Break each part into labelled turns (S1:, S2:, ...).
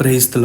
S1: Price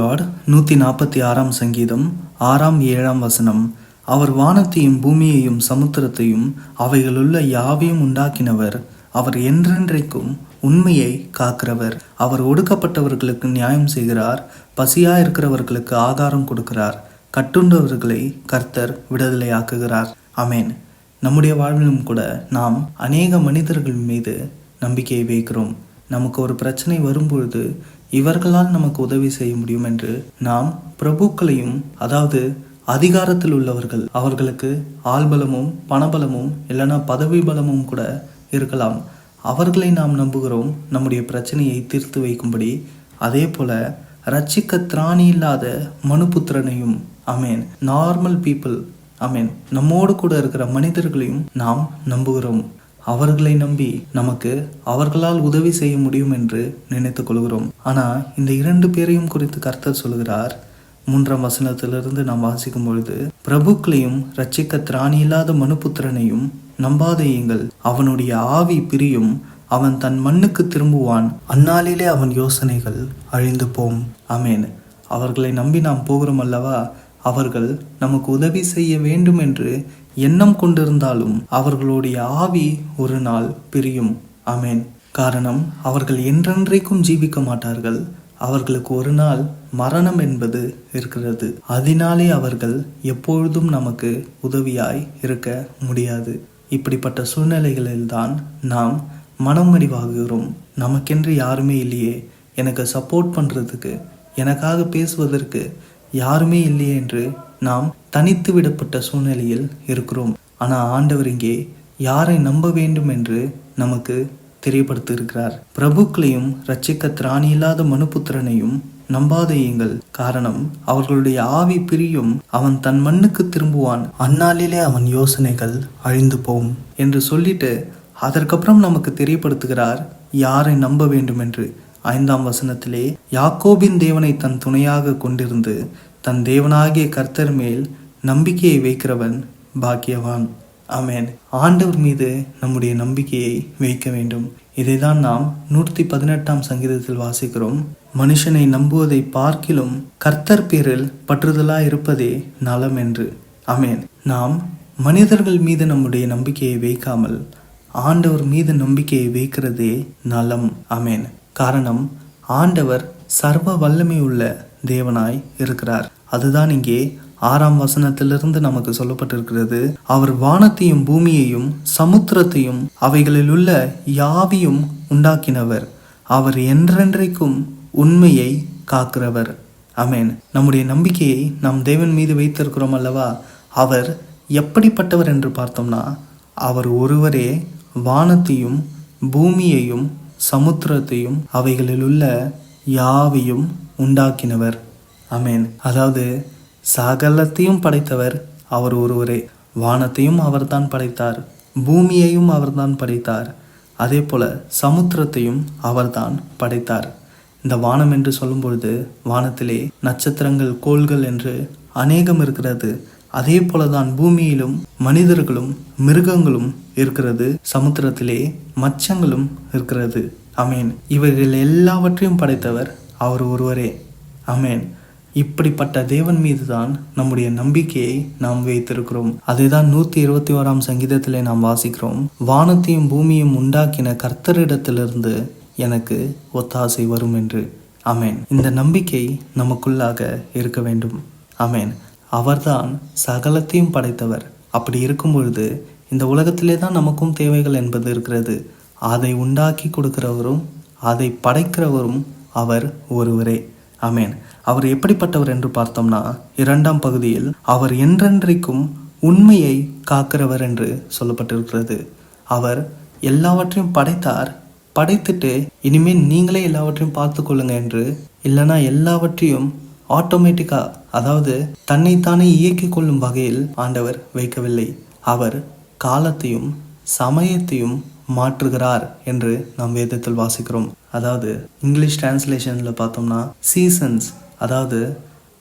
S1: நூற்றி நாற்பத்தி ஆறாம் சங்கீதம் ஆறாம் ஏழாம் வசனம். அவர் வானத்தையும் பூமியையும் சமுத்திரத்தையும் அவைகளுள்ள யாவையும் உண்டாக்கினவர். அவர் என்றென்றைக்கும் உண்மையை காக்கிறவர். அவர் ஒடுக்கப்பட்டவர்களுக்கு நியாயம் செய்கிறார் பசியா இருக்கிறவர்களுக்கு ஆகாரம் கொடுக்கிறார். கட்டுண்டவர்களை கர்த்தர் விடுதலையாக்குகிறார். அமேன் நம்முடைய வாழ்விலும் கூட நாம் அநேக மனிதர்கள் மீது நம்பிக்கையை வைக்கிறோம். நமக்கு ஒரு பிரச்சனை வரும்பொழுது இவர்களால் நமக்கு உதவி செய்ய முடியும் என்று நாம் பிரபுக்களையும் அதாவது அதிகாரத்தில் உள்ளவர்கள் அவர்களுக்கு ஆள்பலமும் பணபலமும் இல்லைன்னா பதவி பலமும் கூட இருக்கலாம். அவர்களை நாம் நம்புகிறோம். நம்முடைய பிரச்சனையை தீர்த்து வைக்கும்படி. அதே போல ரட்சிக்க திராணி இல்லாத மனுபுத்திரனையும் அமேன் நார்மல் பீப்புள் அமேன் நம்மோடு கூட இருக்கிற மனிதர்களையும் நாம் நம்புகிறோம். அவர்களை நம்பி நமக்கு அவர்களால் உதவி செய்ய முடியும் என்று நினைத்துக் கொள்கிறோம். ஆனா இந்த இரண்டு பேரையும் குறித்து கர்த்தர் சொல்கிறார். மூன்றாம் வசனத்திலிருந்து நாம் வாசிக்கும் பொழுது பிரபுக்களையும் ரட்சிக்க திராணி இல்லாத மனுபுத்திரனையும் நம்பாதையுங்கள் அவனுடைய ஆவி பிரியும். அவன் தன் மண்ணுக்கு திரும்புவான். அந்நாளிலே அவன் யோசனைகள் அழிந்து போம் அமேன் அவர்களை நம்பி நாம் போகிறோம் அல்லவா? அவர்கள் நமக்கு உதவி செய்ய வேண்டும் என்று எண்ணம் கொண்டிருந்தாலும் அவர்களுடைய ஆவி ஒரு நாள் பிரியும். அமேன் காரணம் அவர்கள் என்றென்றைக்கும் ஜீவிக்க மாட்டார்கள். அவர்களுக்கு ஒரு நாள் மரணம் என்பது இருக்கிறது. அதனாலே அவர்கள் எப்பொழுதும் நமக்கு உதவியாய் இருக்க முடியாது. இப்படிப்பட்ட சூழ்நிலைகளில்தான் நாம் மனமறிவாகுகிறோம் நமக்கென்று யாருமே இல்லையே. எனக்கு சப்போர்ட் பண்ணுறதுக்கு எனக்காக பேசுவதற்கு யாருமே இல்லையே என்று நாம் தனித்து விடப்பட்ட சூழ்நிலையில் இருக்கிறோம். ஆனால் ஆண்டவர் இங்கே யாரை நம்ப வேண்டும் என்று நமக்கு தெரியப்படுத்தியிருக்கிறார். பிரபுக்களையும் ரட்சிக்க திராணி இல்லாத மனுபுத்திரனையும் நம்பாதையுங்கள் காரணம் அவர்களுடைய ஆவி பிரியும் அவன் தன் மண்ணுக்கு திரும்புவான். அந்நாளிலே அவன் யோசனைகள் அழிந்து போம் என்று சொல்லிட்டு அதற்கப்புறம் நமக்கு தெரியப்படுத்துகிறார் யாரை நம்ப வேண்டும் என்று. ஐந்தாம் வசனத்திலே யாக்கோபின் தேவனை தன் துணையாக கொண்டிருந்து தன் தேவனாகிய கர்த்தர் மேல் நம்பிக்கையை வைக்கிறவன் பாக்கியவான். ஆமேன். ஆண்டவர் மீது நம்முடைய நம்பிக்கையை வைக்க வேண்டும். இதைதான் நாம் நூற்றி பதினெட்டாம் சங்கீதத்தில் வாசிக்கிறோம். மனுஷனை நம்புவதை பார்க்கிலும் கர்த்தர் பேரில் பற்றுதலா இருப்பதே நலம் என்று. அமேன் நாம் மனிதர்கள் மீது நம்முடைய நம்பிக்கையை வைக்காமல் ஆண்டவர் மீது நம்பிக்கையை வைக்கிறதே நலம். அமேன் காரணம் ஆண்டவர் சர்வ வல்லமை உள்ள தேவனாய் இருக்கிறார். அதுதான் இங்கே ஆறாம் வசனத்திலிருந்து நமக்கு சொல்லப்பட்டிருக்கிறது. அவர் வானத்தையும் பூமியையும் சமுத்திரத்தையும் அவைகளில் உள்ள யாவையும் உண்டாக்கினவர். அவர் என்றென்றைக்கும் உண்மையை காக்கிறவர். அமேன் நம்முடைய நம்பிக்கையை நாம் தேவன் மீது வைத்திருக்கிறோம் அல்லவா? அவர் எப்படிப்பட்டவர் என்று பார்த்தோம்னா அவர் ஒருவரே வானத்தையும் பூமியையும் சமுத்திரத்தையும் அவைகளில் உள்ள யாவையும் உண்டாக்கினவர். அமேன் அதாவது சகலத்தையும் படைத்தவர் அவர் ஒருவரே. வானத்தையும் அவர்தான் படைத்தார். பூமியையும் அவர்தான் படைத்தார். அதே போல சமுத்திரத்தையும் அவர்தான் படைத்தார். இந்த வானம் என்று சொல்லும்பொழுது வானத்திலே நட்சத்திரங்கள் கோள்கள் என்று அநேகம் இருக்கிறது. அதே போலதான் பூமியிலும் மனிதர்களும் மிருகங்களும் இருக்கிறது சமுத்திரத்திலே மச்சங்களும் இருக்கிறது. அமேன் இவர்கள் எல்லாவற்றையும் படைத்தவர் அவர் ஒருவரே. அமேன் இப்படிப்பட்ட தேவன் மீதுதான் நம்முடைய நம்பிக்கையை நாம் வைத்திருக்கிறோம். அதுதான் நூத்தி இருபத்தி ஓராம் சங்கீதத்திலே நாம் வாசிக்கிறோம். வானத்தையும் பூமியும் உண்டாக்கின கர்த்தரிடத்திலிருந்து எனக்கு ஒத்தாசை வரும் என்று. அமேன் இந்த நம்பிக்கை நமக்குள்ளாக இருக்க வேண்டும். அமேன் அவர்தான் சகலத்தையும் படைத்தவர். அப்படி இருக்கும் பொழுது இந்த உலகத்திலே தான் நமக்கும் தேவைகள் என்பது இருக்கிறது. அதை உண்டாக்கி கொடுக்கிறவரும் அதை படைக்கிறவரும் அவர் ஒருவரே. அமேன் அவர் எப்படிப்பட்டவர் என்று பார்த்தோம்னா இரண்டாம் பகுதியில் அவர் என்றென்றைக்கும் உண்மையை காக்கிறவர் என்று சொல்லப்பட்டிருக்கிறது. அவர் எல்லாவற்றையும் படைத்தார். படைத்துட்டு இனிமேல் நீங்களே எல்லாவற்றையும் பார்த்து கொள்ளுங்க என்று இல்லைனா எல்லாவற்றையும் ஆட்டோமேட்டிக்கா அதாவது தன்னைத்தானே இயக்கிக் கொள்ளும் வகையில் ஆண்டவர் வைக்கவில்லை. அவர் காலத்தையும் சமயத்தையும் மாற்றுகிறார் என்று நாம் வேதத்தில் வாசிக்கிறோம். அதாவது இங்கிலீஷ் டிரான்ஸ்லேஷனில் பார்த்தோம்னா சீசன்ஸ் அதாவது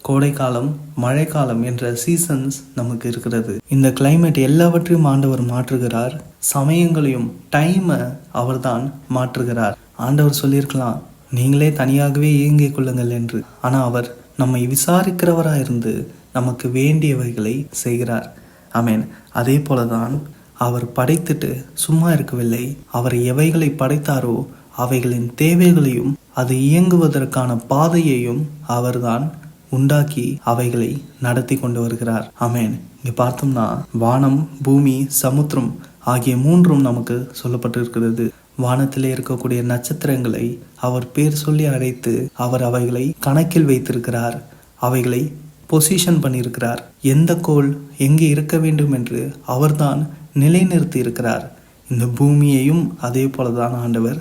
S1: கோடைக்காலம் மழைக்காலம் என்ற சீசன்ஸ் நமக்கு இருக்கிறது. இந்த கிளைமேட் எல்லாவற்றையும் ஆண்டவர் மாற்றுகிறார். சமயங்களையும் டைமை அவர்தான் மாற்றுகிறார். ஆண்டவர் சொல்லியிருக்கலாம் நீங்களே தனியாகவே இயங்கிக் கொள்ளுங்கள் என்று. ஆனால் அவர் நம்மை விசாரிக்கிறவராக இருந்து நமக்கு வேண்டியவைகளை செய்கிறார். ஆமென். அதே போல தான் அவர் படைத்துட்டு சும்மா இருக்கவில்லை. அவர் எவைகளை படைத்தாரோ அவைகளின் தேவைகளையும் அது இயங்குவதற்கான பாதையையும் அவர்தான் உண்டாக்கி அவைகளை நடத்தி கொண்டு வருகிறார். அமேன் இங்கே பார்த்தோம்னா வானம் பூமி சமுத்திரம் ஆகிய மூன்றும் நமக்கு சொல்லப்பட்டிருக்கிறது. வானத்திலே இருக்கக்கூடிய நட்சத்திரங்களை அவர் பேர் சொல்லி அழைத்து அவர் அவைகளை கணக்கில் வைத்திருக்கிறார். அவைகளை பொசிஷன் பண்ணியிருக்கிறார். எந்த கோள் எங்கே இருக்க வேண்டும் என்று அவர்தான் நிலைநிறுத்தி இருக்கிறார் இந்த பூமியையும் அதே போலதான் ஆண்டவர்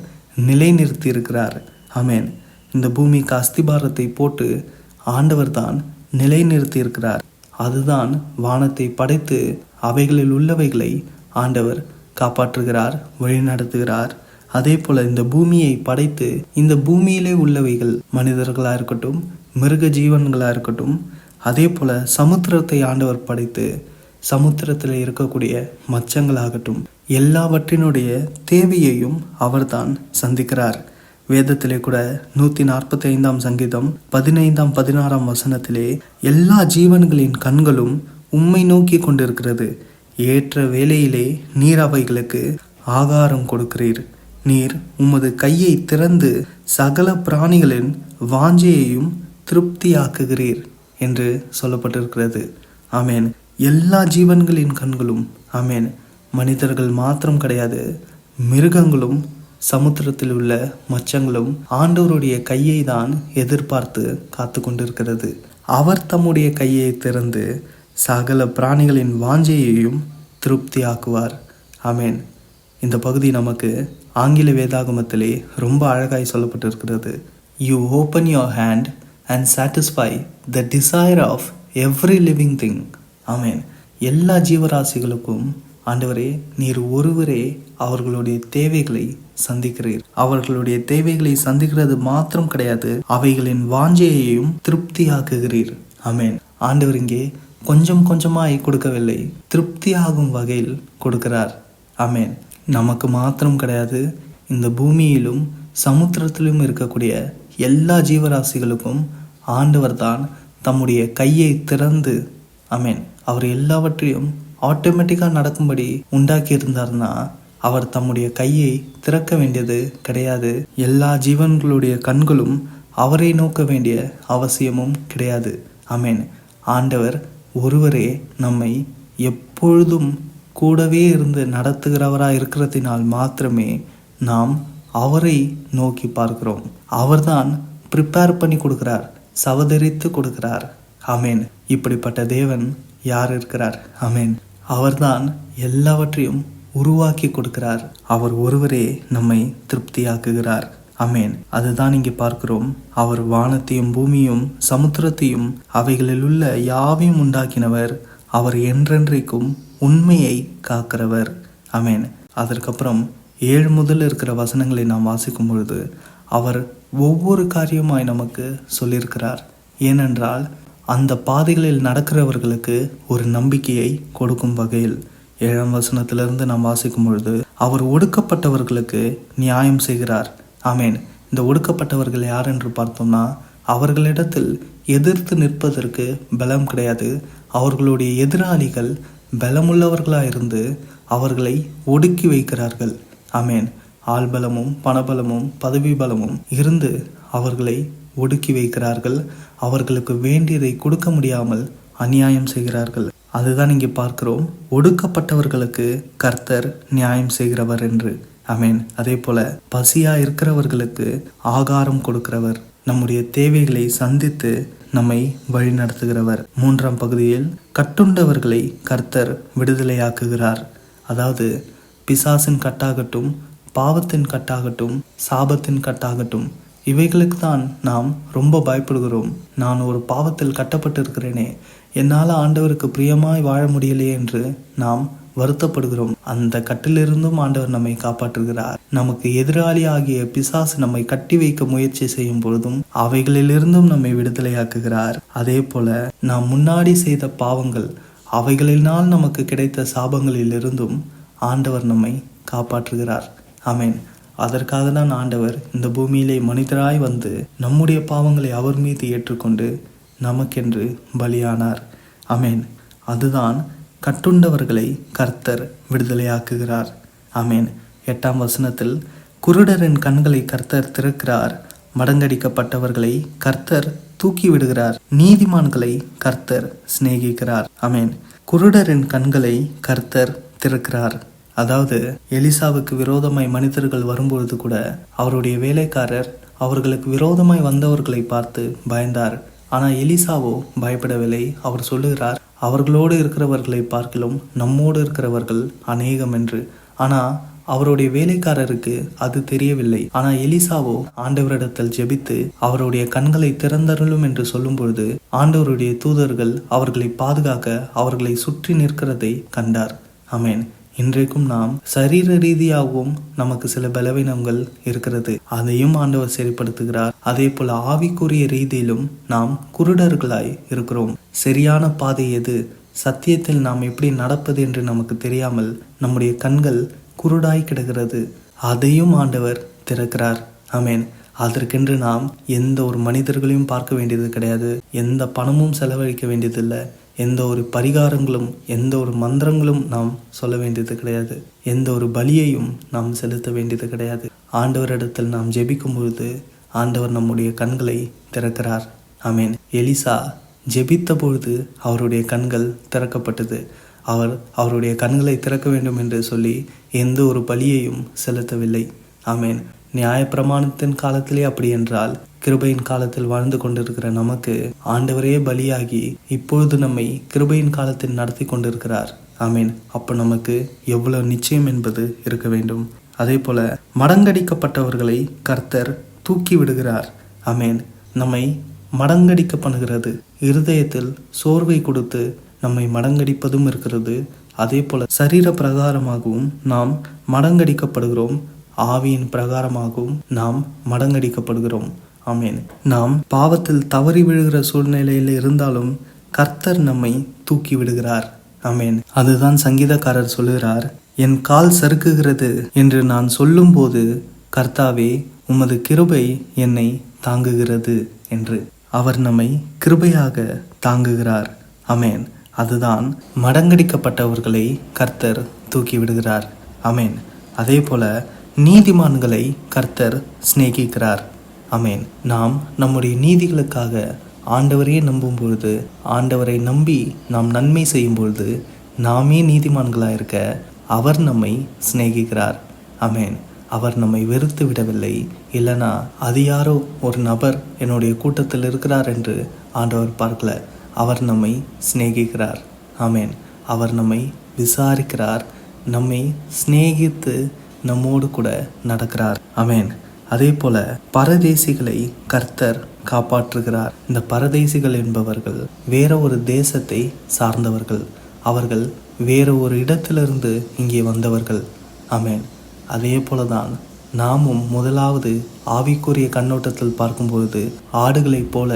S1: நிலைநிறுத்தி இருக்கிறார் அமேன் இந்த பூமிக்கு அஸ்திபாரத்தை போட்டு ஆண்டவர் தான் நிலைநிறுத்தி இருக்கிறார் அதுதான் வானத்தை படைத்து அவைகளில் உள்ளவைகளை ஆண்டவர் காப்பாற்றுகிறார் வழிநடத்துகிறார். அதே போல இந்த பூமியை படைத்து இந்த பூமியிலே உள்ளவைகள் மனிதர்களாக இருக்கட்டும் மிருக ஜீவன்களாக இருக்கட்டும் அதே போல சமுத்திரத்தை ஆண்டவர் படைத்து சமுத்திரத்தில் இருக்கக்கூடிய மச்சங்களாகட்டும் எல்லாவற்றினுடைய தேவையையும் அவர்தான் சந்திக்கிறார். வேதத்திலே கூட நூற்றி நாற்பத்தி ஐந்தாம் சங்கீதம் பதினைந்தாம் பதினாறாம் வசனத்திலே எல்லா ஜீவன்களின் கண்களும் உம்மை நோக்கி கொண்டிருக்கிறது. ஏற்ற வேலையிலே நீர் அவைகளுக்கு ஆகாரம் கொடுக்கிறீர். நீர் உமது கையை திறந்து சகல பிராணிகளின் வாஞ்சையையும் திருப்தியாக்குகிறீர் என்று சொல்லப்பட்டிருக்கிறது. ஆமேன். எல்லா ஜீவன்களின் கண்களும் ஆமேன். மனிதர்கள் மாத்திரம் கிடையாது மிருகங்களும் சமுத்திரத்தில் உள்ள மச்சங்களும் ஆண்டவருடைய கையை தான் எதிர்பார்த்து காத்து கொண்டிருக்கிறது அவர் தம்முடைய கையை திறந்து சகல பிராணிகளின் வாஞ்சையையும் திருப்தியாக்குவார். ஆமேன். இந்த பகுதி நமக்கு ஆங்கில வேதாகமத்திலே ரொம்ப அழகாய் சொல்லப்பட்டிருக்கிறது. You open your hand and satisfy the desire of every living thing amen எல்லா ஜீவராசிகளுக்கும் ஆண்டவரே நீர் ஒருவரே அவர்களுடைய தேவைகளை சந்திக்கிறீர். அவர்களுடைய தேவைகளை சந்திக்கிறது மாத்திரம் கிடையாது அவைகளின் வாஞ்சையையும் திருப்தியாக்குகிறீர். ஆமேன் ஆண்டவர் இங்கே கொஞ்சம் கொஞ்சமாய் கொடுக்கவில்லை திருப்தியாகும் வகையில் கொடுக்கிறார். ஆமேன் நமக்கு மாத்திரம் கிடையாது. இந்த பூமியிலும் சமுத்திரத்திலும் இருக்கக்கூடிய எல்லா ஜீவராசிகளுக்கும் ஆண்டவர் தான் தம்முடைய கையை திறந்து அமேன் அவர் எல்லாவற்றையும் ஆட்டோமேட்டிக்காக நடக்கும்படி உண்டாக்கியிருந்தார்னா அவர் தம்முடைய கையை திறக்க வேண்டியது கிடையாது. எல்லா ஜீவன்களுடைய கண்களும் அவரை நோக்க வேண்டிய அவசியமும் கிடையாது. அமேன் ஆண்டவர் ஒருவரே நம்மை எப்பொழுதும் கூடவே இருந்து நடத்துகிறவராக இருக்கிறதினால் மாத்திரமே நாம் அவரை நோக்கி பார்க்கிறோம். அவர்தான் ப்ரிப்பேர் பண்ணி கொடுக்கிறார் சவதரித்து கொடுக்கிறார். அமேன் இப்படிப்பட்ட தேவன் யார் இருக்கிறார்? அமேன் அவர்தான் எல்லாவற்றையும் உருவாக்கி கொடுக்கிறார். அவர் ஒருவரே நம்மை திருப்தியாக்குகிறார். அமேன் அதுதான் இங்கே பார்க்கிறோம். அவர் வானத்தையும் பூமியும் சமுத்திரத்தையும் அவைகளில் உள்ள யாவையும் உண்டாக்கினவர். அவர் என்றென்றைக்கும் உண்மையை காக்கிறவர். அமேன் அதற்கப்புறம் ஏழு முதல் இருக்கிற வசனங்களை நாம் வாசிக்கும் பொழுது அவர் ஒவ்வொரு காரியமாய் நமக்கு சொல்லியிருக்கிறார். ஏனென்றால் அந்த பாதைகளில் நடக்கிறவர்களுக்கு ஒரு நம்பிக்கையை கொடுக்கும் வகையில் ஏழாம் வசனத்திலிருந்து நாம் வாசிக்கும் பொழுது அவர் ஒடுக்கப்பட்டவர்களுக்கு நியாயம் செய்கிறார். ஆமேன். இந்த ஒடுக்கப்பட்டவர்கள் யார் என்று பார்த்தோம்னா அவர்களிடத்தில் எதிர்த்து நிற்பதற்கு பலம் கிடையாது. அவர்களுடைய எதிராளிகள் பலமுள்ளவர்களாக இருந்து அவர்களை ஒடுக்கி வைக்கிறார்கள். அமேன் ஆள்பலமும் பணபலமும் பதவி பலமும் இருந்து அவர்களை ஒடுக்கி வைக்கிறார்கள். அவர்களுக்கு வேண்டியதை கொடுக்க முடியாமல் அநியாயம் செய்கிறார்கள். அதுதான் இங்கே பார்க்கிறோம். ஒடுக்கப்பட்டவர்களுக்கு கர்த்தர் நியாயம் செய்கிறவர் என்று. அமேன் அதே போல பசியா இருக்கிறவர்களுக்கு ஆகாரம் கொடுக்கிறவர். நம்முடைய தேவைகளை சந்தித்து நம்மை வழிநடத்துகிறவர். மூன்றாம் பகுதியில் கட்டுண்டவர்களை கர்த்தர் விடுதலையாக்குகிறார். அதாவது பிசாசின் கட்டாகட்டும் பாவத்தின் கட்டாகட்டும் சாபத்தின் கட்டாகட்டும் இவைகளுக்கு தான் நாம் ரொம்ப பயப்படுகிறோம். நான் ஒரு பாவத்தில் கட்டப்பட்டிருக்கிறேனே என்னால் ஆண்டவருக்கு பிரியமாய் வாழ முடியலையே என்று நாம் வருத்தப்படுகிறோம். அந்த கட்டிலிருந்தும் ஆண்டவர் நம்மை காப்பாற்றுகிறார். நமக்கு எதிராளி ஆகிய பிசாசு நம்மை கட்டி வைக்க முயற்சி செய்யும் பொழுதும் அவைகளிலிருந்தும் நம்மை விடுதலையாக்குகிறார். அதே போல நாம் முன்னாடி செய்த பாவங்கள் அவைகளினால் நமக்கு கிடைத்த சாபங்களிலிருந்தும் ஆண்டவர் நம்மை காப்பாற்றுகிறார். ஆமேன். அதற்காக தான் ஆண்டவர் இந்த பூமியிலே மனிதராய் வந்து நம்முடைய பாவங்களை அவர் மீது ஏற்றுக்கொண்டு நமக்கென்று பலியானார். அமேன் அதுதான் கட்டுண்டவர்களை கர்த்தர் விடுதலையாக்குகிறார். அமேன் எட்டாம் வசனத்தில் குருடரின் கண்களை கர்த்தர் திறக்கிறார். மடங்கடிக்கப்பட்டவர்களை கர்த்தர் தூக்கி விடுகிறார் நீதிமான்களை கர்த்தர் சிநேகிக்கிறார். அமேன் குருடரின் கண்களை கர்த்தர் திறக்கிறார். அதாவது எலிசாவுக்கு விரோதமாய் மனிதர்கள் வரும்பொழுது கூட அவருடைய வேலைக்காரர் அவர்களுக்கு விரோதமாய் வந்தவர்களை பார்த்து பயந்தார். ஆனால் எலிசாவோ பயப்படவில்லை. அவர் சொல்லுகிறார் அவர்களோடு இருக்கிறவர்களை பார்க்கலும் நம்மோடு இருக்கிறவர்கள் அநேகம் என்று. ஆனால் அவருடைய வேலைக்காரருக்கு அது தெரியவில்லை. ஆனால் எலிசாவோ ஆண்டவரிடத்தில் ஜெபித்து அவருடைய கண்களை திறந்தருளும் என்று சொல்லும் பொழுது ஆண்டவருடைய தூதர்கள் அவர்களை பாதுகாக்க அவர்களை சுற்றி நிற்கிறதை கண்டார். அமேன் இன்றைக்கும் நாம் சரீர ரீதியாகவும் நமக்கு சில பலவீனங்கள் இருக்கிறது. அதையும் ஆண்டவர் சரிப்படுத்துகிறார். அதே போல ஆவிக்குரிய ரீதியிலும் நாம் குருடர்களாய் இருக்கிறோம். சரியான பாதை எது? சத்தியத்தில் நாம் எப்படி நடப்பது என்று நமக்கு தெரியாமல் நம்முடைய கண்கள் குருடாய் கிடக்கிறது. அதையும் ஆண்டவர் திறக்கிறார். ஆமேன். அதற்கென்று நாம் எந்த ஒரு மனிதர்களையும் பார்க்க வேண்டியது கிடையாது. எந்த பணமும் செலவழிக்க வேண்டியதில்லை. எந்த ஒரு பரிகாரங்களும் எந்த ஒரு மந்திரங்களும் நாம் சொல்ல வேண்டியது கிடையாது. எந்த ஒரு பலியையும் நாம் செலுத்த வேண்டியது கிடையாது. ஆண்டவரிடத்தில் நாம் ஜெபிக்கும் பொழுது ஆண்டவர் நம்முடைய கண்களை திறக்கிறார். ஆமீன். எலிசா ஜெபித்த பொழுது அவருடைய கண்கள் திறக்கப்பட்டது. அவர் அவருடைய கண்களை திறக்க வேண்டும் என்று சொல்லி எந்த ஒரு பலியையும் செலுத்தவில்லை. ஆமேன். நியாயப்பிரமாணத்தின் காலத்திலே அப்படி என்றால் கிருபையின் காலத்தில் வாழ்ந்து கொண்டிருக்கிற நமக்கு ஆண்டவரே பலியாகி இப்பொழுது நம்மை கிருபையின் காலத்தில் நடத்தி கொண்டிருக்கிறார். ஆமீன். அப்போ நமக்கு எவ்வளவு நிச்சயம் என்பது இருக்க வேண்டும். அதே போல மடங்கடிக்கப்பட்டவர்களை கர்த்தர் தூக்கி விடுகிறார். ஆமேன். நம்மை மடங்கடிக்க பண்ணுகிறது இருதயத்தில் சோர்வை கொடுத்து நம்மை மடங்கடிப்பதும் இருக்கிறது. அதே போல சரீர பிரகாரமாகவும் நாம் மடங்கடிக்கப்படுகிறோம். ஆவியின் பிரகாரமாகவும் நாம் மடங்கடிக்கப்படுகிறோம். ஆமேன். நாம் பாவத்தில் தவறி விழுகிற சூழ்நிலையில் இருந்தாலும் கர்த்தர் நம்மை தூக்கி விடுகிறார். ஆமேன். அதுதான் சங்கீதக்காரர் சொல்லுகிறார் என் கால் சறுக்குகிறது என்று நான் சொல்லும்போது கர்த்தாவே உமது கிருபை என்னை தாங்குகிறது என்று. அவர் நம்மை கிருபையாக தாங்குகிறார். அமேன் அதுதான் மடங்கடிக்கப்பட்டவர்களை கர்த்தர் தூக்கி விடுகிறார். அமேன் அதே போல நீதிமான்களை கர்த்தர் சிநேகிக்கிறார். அமேன் நாம் நம்முடைய நீதிகளுக்காக ஆண்டவரையே நம்பும் பொழுது ஆண்டவரை நம்பி நாம் நன்மை செய்யும் பொழுது நாமே நீதிமான்களாக இருக்க அவர் நம்மை சிநேகிக்கிறார். அமேன் அவர் நம்மை வெறுத்து விடவில்லை. இல்லைனா அது யாரோ ஒரு நபர் என்னுடைய கூட்டத்தில் இருக்கிறார் என்று ஆண்டவர் பார்க்கல. அவர் நம்மை சிநேகிக்கிறார். ஆமேன். அவர் நம்மை விசாரிக்கிறார். நம்மை சிநேகித்து நம்மோடு கூட நடக்கிறார். அமேன் அதே போல பரதேசிகளை கர்த்தர் காப்பாற்றுகிறார். இந்த பரதேசிகள் என்பவர்கள் வேற ஒரு தேசத்தை சார்ந்தவர்கள். அவர்கள் வேற ஒரு இடத்திலிருந்து இங்கே வந்தவர்கள். அமேன் அதே போலதான் நாமும் முதலாவது ஆவிக்குரிய கண்ணோட்டத்தில் பார்க்கும்பொழுது ஆடுகளைப் போல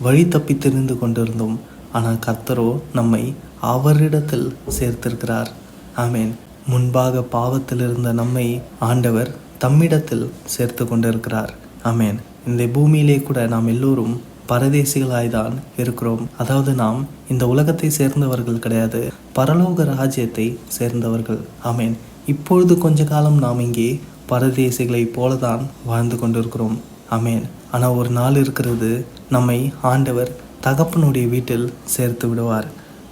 S1: வழி தப்பி தெரிந்து கொண்டிருந்தோம். ஆனால் கர்த்தரோ நம்மை அவரிடத்தில் சேர்த்திருக்கிறார். ஆமேன். முன்பாக பாவத்தில் இருந்த நம்மை ஆண்டவர் தம்மிடத்தில் சேர்த்து கொண்டிருக்கிறார். அமேன் இந்த பூமியிலே கூட நாம் எல்லோரும் பரதேசிகளாய்தான் இருக்கிறோம். அதாவது நாம் இந்த உலகத்தை சேர்ந்தவர்கள் கிடையாது பரலோக ராஜ்யத்தை சேர்ந்தவர்கள். ஆமேன். இப்பொழுது கொஞ்ச காலம் நாம் இங்கே பரதேசிகளைப் போலதான் வாழ்ந்து கொண்டிருக்கிறோம். அமேன் ஆனால் ஒரு நாள் இருக்கிறது நம்மை ஆண்டவர் தகப்பனுடைய வீட்டில் சேர்த்து விடுவார்.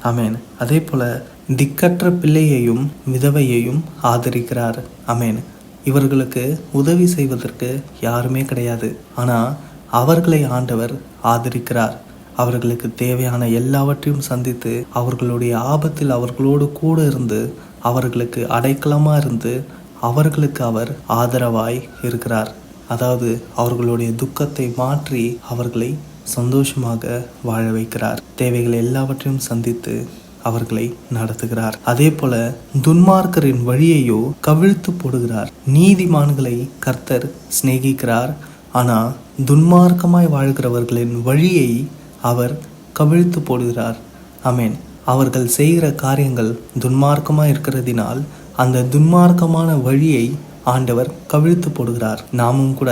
S1: ஆமேன். அதே போல திக்கற்ற பிள்ளையையும் விதவையையும் ஆதரிக்கிறார். அமேன் இவர்களுக்கு உதவி செய்வதற்கு யாருமே கிடையாது. ஆனால் அவர்களை ஆண்டவர் ஆதரிக்கிறார். அவர்களுக்கு தேவையான எல்லாவற்றையும் சந்தித்து அவர்களுடைய ஆபத்தில் அவர்களோடு கூட இருந்து அவர்களுக்கு அடைக்கலமாக இருந்து அவர்களுக்கு அவர் ஆதரவாய் இருக்கிறார். அதாவது அவர்களுடைய துக்கத்தை மாற்றி அவர்களை சந்தோஷமாக வாழ வைக்கிறார். தேவைகள் எல்லாவற்றையும் சந்தித்து அவர்களை நடத்துகிறார். அதே போல துன்மார்க்கரின் வழியையோ கவிழ்த்து போடுகிறார். நீதிமான்களை கர்த்தர் சிநேகிக்கிறார். ஆனா துன்மார்க்கமாய் வாழ்கிறவர்களின் வழியை அவர் கவிழ்த்து போடுகிறார். அமேன் அவர்கள் செய்கிற காரியங்கள் துன்மார்க்கமாக இருக்கிறதினால் அந்த துன்மார்க்கமான வழியை ஆண்டவர் கவிழ்த்து போடுகிறார். நாமும் கூட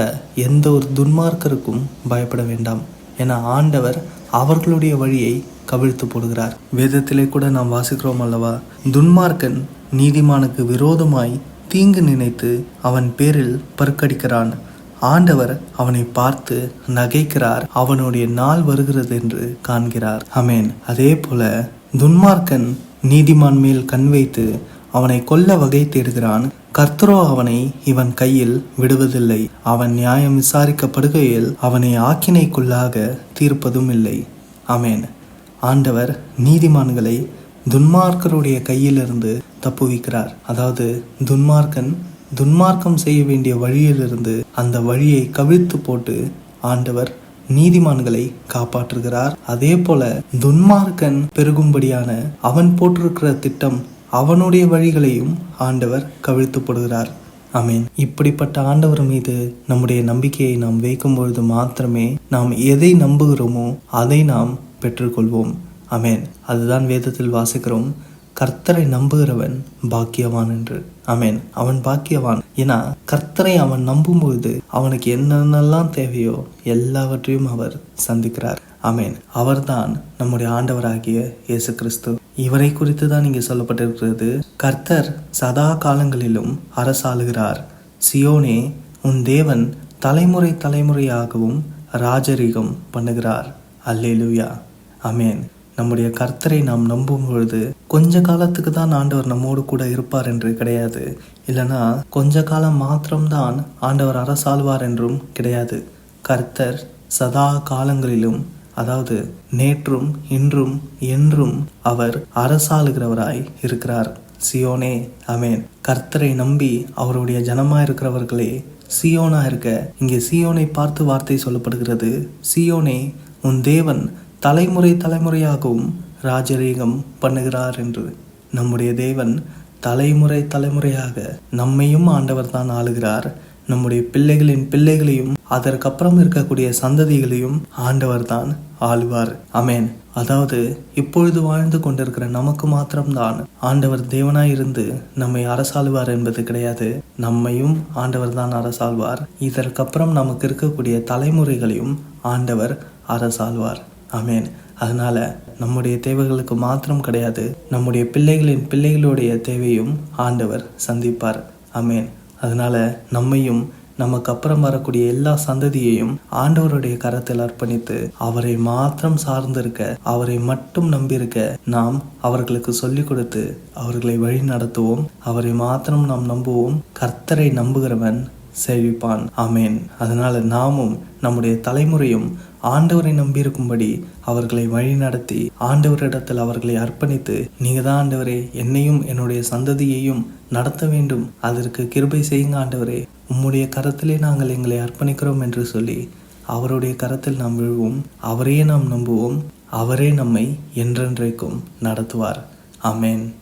S1: எந்த ஒரு துன்மார்க்கருக்கும் பயப்பட வேண்டாம். என ஆண்டவர் அவர்களுடைய வழியை கவிழ்த்து போடுகிறார். வேதத்திலே கூட நாம் வாசிக்கிறோம் அல்லவா? துன்மார்க்கன் நீதிமானுக்கு விரோதமாய் தீங்கு நினைத்து அவன் பேரில் பருக்கடிக்கிறான் ஆண்டவர் அவனை பார்த்து நகைக்கிறார். அவனுடைய நாள் வருகிறது என்று காண்கிறார். அமேன் அதே போல துன்மார்க்கன் நீதிமான் மேல் கண் வைத்து அவனை கொல்ல வகை தேடுகிறான். கர்த்தரோ அவனை இவன் கையில் விடுவதில்லை. அவன் நியாயம் விசாரிக்கப்படுகையில் அவனை ஆக்கினைக்குள்ளாக தீர்ப்பதும் இல்லை அமேன் ஆண்டவர் நீதிமான்களை துன்மார்க்கருடைய கையிலிருந்து தப்புவிக்கிறார். அதாவது துன்மார்க்கன் துன்மார்க்கம் செய்ய வேண்டிய வழியிலிருந்து அந்த வழியை கவிழ்த்து போட்டு ஆண்டவர் நீதிமான்களை காப்பாற்றுகிறார். அதே போல துன்மார்க்கன் பெருகும்படியான அவன் போட்டிருக்கிற திட்டம் அவனுடைய வழிகளையும் ஆண்டவர் கவிழ்த்து போடுகிறார். அமீன் இப்படிப்பட்ட ஆண்டவர் மீது நம்முடைய நம்பிக்கையை நாம் வைக்கும் பொழுது மாத்திரமே நாம் எதை நம்புகிறோமோ அதை நாம் பெற்றுக்கொள்வோம். அமேன் அதுதான் வேதத்தில் வாசிக்கிறோம். கர்த்தரை நம்புகிறவன் பாக்கியவான் என்று. அமேன் அவன் பாக்கியவான். ஏன்னா கர்த்தரை அவன் நம்பும்பொழுது அவனுக்கு என்னென்னலாம் தேவையோ எல்லாவற்றையும் அவர் சந்திக்கிறார். அமேன் அவர்தான் நம்முடைய ஆண்டவராகிய இயேசு கிறிஸ்து இவரை குறித்து தான் இங்கே சொல்லப்பட்டிருக்கிறது. கர்த்தர் சதா காலங்களிலும் அரசாளுகிறார். சியோனே உன் தேவன் தலைமுறை தலைமுறையாகவும் ராஜரீகம் பண்ணுகிறார். அல்லேலுயா. அமேன் நம்முடைய கர்த்தரை நாம் நம்பும் பொழுது கொஞ்ச காலத்துக்கு தான் ஆண்டவர் நம்மோடு கூட இருப்பார் என்று கிடையாது. இல்லைனா கொஞ்ச காலம் மாத்திரம்தான் ஆண்டவர் அரசாழ்வார் என்றும் கிடையாது. கர்த்தர் சதா காலங்களிலும் அதாவது நேற்றும் இன்றும் என்றும் அவர் அரசாளுகிறவராய் இருக்கிறார். சியோனே அமேன் கர்த்தரை நம்பி அவருடைய ஜனமா இருக்கிறவர்களே சியோனா இருக்க இங்கே சியோனை பார்த்து வார்த்தை சொல்லப்படுகிறது. சியோனே உன் தேவன் தலைமுறை தலைமுறையாகவும் ராஜரீகம் பண்ணுகிறார் என்று நம்முடைய தேவன் தலைமுறை தலைமுறையாக நம்மையும் ஆண்டவர் தான் ஆளுகிறார். நம்முடைய பிள்ளைகளின் பிள்ளைகளையும் அதற்கப்புறம் இருக்கக்கூடிய சந்ததிகளையும் ஆண்டவர் தான் ஆளுவார். அமேன் அதாவது இப்பொழுது வாழ்ந்து கொண்டிருக்கிற நமக்கு மாத்திரம்தான் ஆண்டவர் தேவனாய் இருந்து நம்மை அரசாழ்வார் என்பது கிடையாது. நம்மையும் ஆண்டவர் தான் அரசாழ்வார் இதற்கப்புறம் நமக்கு இருக்கக்கூடிய தலைமுறைகளையும் ஆண்டவர் அரசாழ்வார் அமேன் அதனால நம்முடைய தேவைகளுக்கு மாத்திரம் கிடையாது நம்முடைய பிள்ளைகளின் பிள்ளைகளுடைய தேவையும் ஆண்டவர் சந்திப்பார். அமேன் அதனால நம்மையும் நமக்கு அப்புறம் வரக்கூடிய எல்லா சந்ததியையும் ஆண்டவருடைய கரத்தில் அர்ப்பணித்து அவரை மாத்திரம் சார்ந்திருக்க அவரை மட்டும் நம்பியிருக்க நாம் அவர்களுக்கு சொல்லிக் கொடுத்து அவர்களை வழி நடத்துவோம் அவரை மாத்திரம் நாம் நம்புவோம். கர்த்தரை நம்புகிறவன் செழிப்பான். ஆமேன். அதனால் நாமும் நம்முடைய தலைமுறையும் ஆண்டவரை நம்பியிருக்கும்படி அவர்களை வழிநடத்தி ஆண்டவரிடத்தில் அவர்களை அர்ப்பணித்து நீங்க தான் ஆண்டவரே என்னையும் என்னுடைய சந்ததியையும் நடத்த வேண்டும். அதற்கு கிருபை செய்யுங்க ஆண்டவரே. உம்முடைய கரத்திலே நாங்கள் எங்களை அர்ப்பணிக்கிறோம் என்று சொல்லி அவருடைய கரத்தில் நாம் விழுவோம். அவரையே நாம் நம்புவோம். அவரே நம்மை என்றென்றைக்கும் நடத்துவார். அமேன்